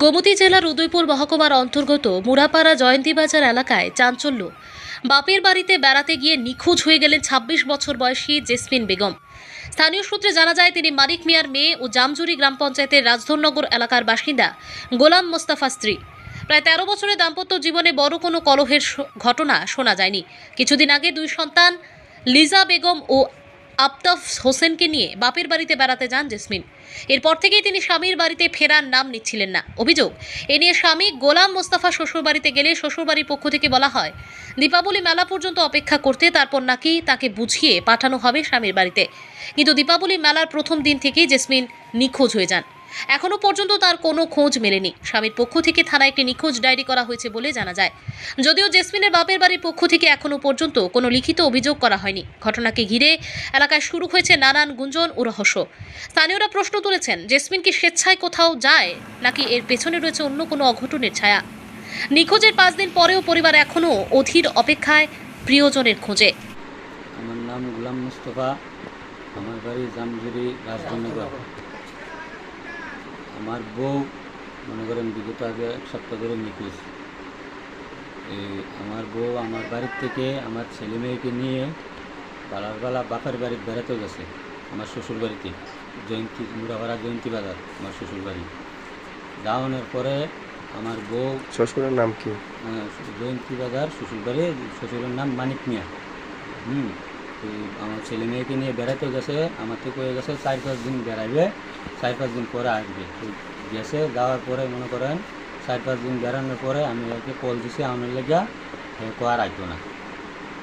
গোমতী জেলার উদয়পুর মহকুমার অন্তর্গত মুরাপাড়া জয়ন্তীবাজার এলাকায় চাঞ্চল্য। বাপের বাড়িতে বেড়াতে গিয়ে নিখোঁজ হয়ে গেলেন ২৬ বছর বয়সী জেসমিন বেগম। স্থানীয় সূত্রে জানা যায়, তিনি মানিক মিয়ার মেয়ে ও জামজুরি গ্রাম পঞ্চায়েতের রাজধননগর এলাকার বাসিন্দা, গোলাম মোস্তাফা স্ত্রী। প্রায় তেরো বছরের দাম্পত্য জীবনে বড় কোনো কলহের ঘটনা শোনা যায়নি। কিছুদিন আগে দুই সন্তান, লিজা বেগম ও আফতাফ হোসেনকে নিয়ে বাপের বাড়িতে বেড়াতে যান জেসমিন। এরপর থেকেই তিনি স্বামীর বাড়িতে ফেরার নাম নিচ্ছিলেন না। অভিযোগ, এ নিয়ে স্বামী গোলাম মোস্তাফা শ্বশুরবাড়িতে গেলে শ্বশুরবাড়ির পক্ষ থেকে বলা হয়, দীপাবলি মেলা পর্যন্ত অপেক্ষা করতে, তারপর নাকি তাকে বুঝিয়ে পাঠানো হবে স্বামীর বাড়িতে। কিন্তু দীপাবলি মেলার প্রথম দিন থেকেই জেসমিন নিখোঁজ হয়ে যান। এখনও পর্যন্ত তার কোনো খোঁজ মেলেনি। স্বামীর পক্ষ থেকে থানায় একটি নিখোঁজ ডায়েরি করা হয়েছে বলে জানা যায়। যদিও জেসমিনের বাপের বাড়ির পক্ষ থেকে এখনও পর্যন্ত কোনো লিখিত অভিযোগ করা হয়নি। ঘটনাকে ঘিরে এলাকায় শুরু হয়েছে নানান গুঞ্জন ও রহস্য। স্থানীয়রা প্রশ্ন তুলেছেন, জেসমিন কি স্বেচ্ছায় কোথাও যায়, নাকি এর পেছনে রয়েছে অন্য কোনো অঘটনের ছায়া? নিখোঁজের পাঁচ দিন পরেও পরিবার এখনও অধীর অপেক্ষায় প্রিয়জনের খোঁজে। আমার নাম গুলাম মুস্তফা। আমার বাড়ি জামজুরি রাজধানীগড়। আমার বউ মনে করেন বিগত আগে এক সপ্তাহ ধরে নিখোঁজ। এই আমার বউ আমার বাড়ির থেকে আমার ছেলে মেয়েকে নিয়ে পাড়ার বেলা বাপের বাড়ি বেড়াতে গেছে আমার শ্বশুর বাড়িতে। জয়ন্তী মুড়াপাড়া জয়ন্তী বাজার আমার শ্বশুর বাড়ি। যাওয়ানোর পরে আমার বউ শ্বশুরের নাম কি? জয়ন্তী বাজার শ্বশুরবাড়ি শ্বশুরের নাম মানিক মিয়া। হুম। আমার ছেলে মেয়েকে নিয়ে বেড়াতে গেছে, আমার থেকে হয়ে গেছে চার পাঁচ দিন বেড়াবে চার পাঁচ দিন পরে আসবে। গেছে, যাওয়ার পরে মনে করেন চার পাঁচ দিন বেড়ানোর পরে আমি ওকে কল দিছি, আমার লেগা হে কো আর আইতো না।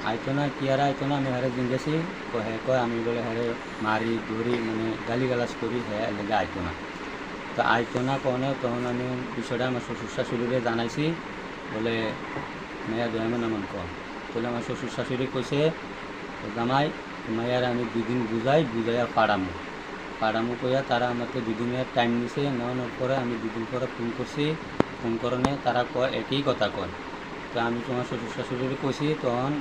আইতো না, কি আর আইতো না, আমি হারে দিন গেছি হে কয়, আমি বলে হারে মারি, ধরি মানে গালি গালাজ করি হ্যাঁ লেগে আইতো না। তো আইতো না কনে, তখন আমি বিষয়টা আমার শ্বশুর শাশুড়িরে জানাইছি, বলে, মেয়া দয়ামন এমন কম বলে আমার শ্বশুর শাশুড়ি কইছে জামাই মায়ার আমি দুদিন বুঝাই, বুঝাইয়া পাড়ামো। পাড়ামো কইয়া তারা আমাকে দুদিনের টাইম নিছে নেওয়ানোর পরে আমি দুদিন পরে ফোন করছি। ফোন করনে তারা কয় একই কথা কয়। তো আমি তোমার শ্বশুর শাশুড়ির কইছি, তখন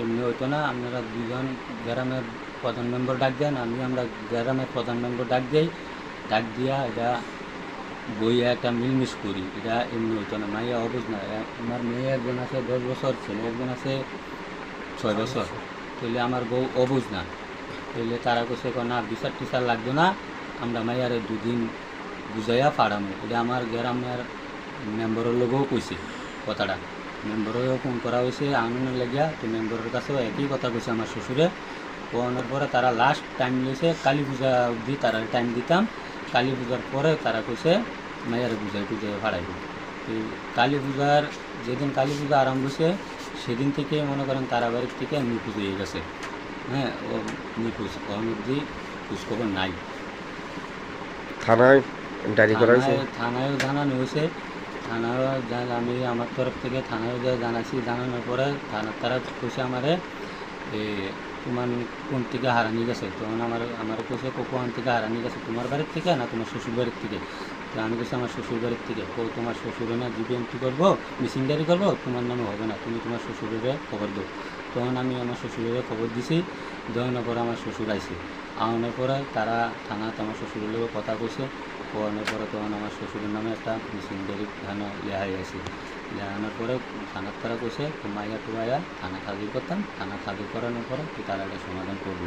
এমনি হইতো না, আপনারা দুজন গ্রামের প্রধান মেম্বার ডাক দেন আমি আমরা গ্রামের প্রধান মেম্বার ডাক দিই। ডাক দিয়া এটা বইয়ে একটা মিলমিশ করি, এটা এমনি হইতো না। মাইয়া অবুঝ না আমার মেয়ে একজন আছে, দশ বছর, ছেলে একজন আছে, ছয় বছর। তাহলে আমার বউ অবুঝ না। তাহলে তারা কয় না, বিচার টিচার লাগবে না, আমরা মাইয়ারে দুদিন বুঝাইয়া পাড়ামো এটা আমার গ্রামের মেম্বারের লোকও কইছে কথাটা। মেম্বারেও ফোন করা হয়েছে আনন্দের লাগিয়া তো মেম্বারের কাছেও একই কথা কইছে আমার শ্বশুরে। কোয়ানোর পরে তারা লাস্ট টাইম নিয়েছে কালী পূজা অবধি তারা টাইম দিতাম। কালী পূজার পরে তারা কইছে, মাইয়ারে বুঝাই টুজাই ভাড়াইব কালী পূজার, যেদিন কালী পূজা আরম্ভ হয়েছে সেদিন থেকে মনে করেন তারা বাড়ির থেকে নিখোঁজ হয়ে গেছে। হ্যাঁ ও নিখোঁজ কখন অবধি খোঁজখবর নাই। থানায় ডায়েরি করা হয়েছে? থানায়ও জানানো হয়েছে। থানায়ও যা- আমি আমার তরফ থেকে থানায়ও যা জানাচ্ছি জানানোর পরে থানার তারা কইছে আমারে তোমার কোন থেকে হারানি গেছে? তখন আমার আমার কইছে কোন থেকে হারানি গেছে? তোমার বাড়ির থেকে না তোমার শ্বশুর বাড়ির থেকে? আমি কইছি আমার শ্বশুর বাড়ির থেকে ও তোমার শ্বশুরে না জিবি এন্ট্রি করব, মিসিংদারি করব? তোমার নামে হবে না, তুমি তোমার শ্বশুরের খবর দাও। তখন আমি আমার শ্বশুরের খবর দিছি দেওয়ানোর পরে আমার শ্বশুর আইছে। আনার পরে তারা থানাতে আমার শ্বশুরের লোক কথা কইছে। কোয়ানোর পরে তখন আমার শ্বশুরের নামে একটা মিসিংদারি থানা লেহাই আছে লেহানোর পরে থানার তারা কইছে, মাইয়া টুমাইয়া থানা খাজির করতাম। থানা খাজির করানোর পরে তারা একটা সমাধান করব।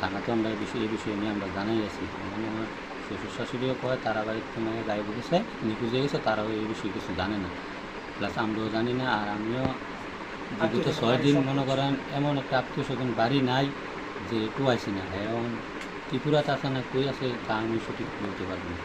থানাতে আমরা এই বিষয়ে নিয়ে আমরা জানাই আছি। মানে আমার শ্বশুর শাশুড়িও কয় তারা বাড়িতে মাইয়া গায়ে বসেছে নিখোঁজ হয়ে গেছে তারাও এই বিষয়ে কিছু জানে না। প্লাস আমরাও জানি না আর আমিও বিগত ছয় দিন মনে করেন এমন একটা আত্মীয় স্বজন বাড়ি নাই যে একটু আসি না। এবং ত্রিপুরাতে আছে না কই আছে তা আমি সঠিক বলতে পারব না।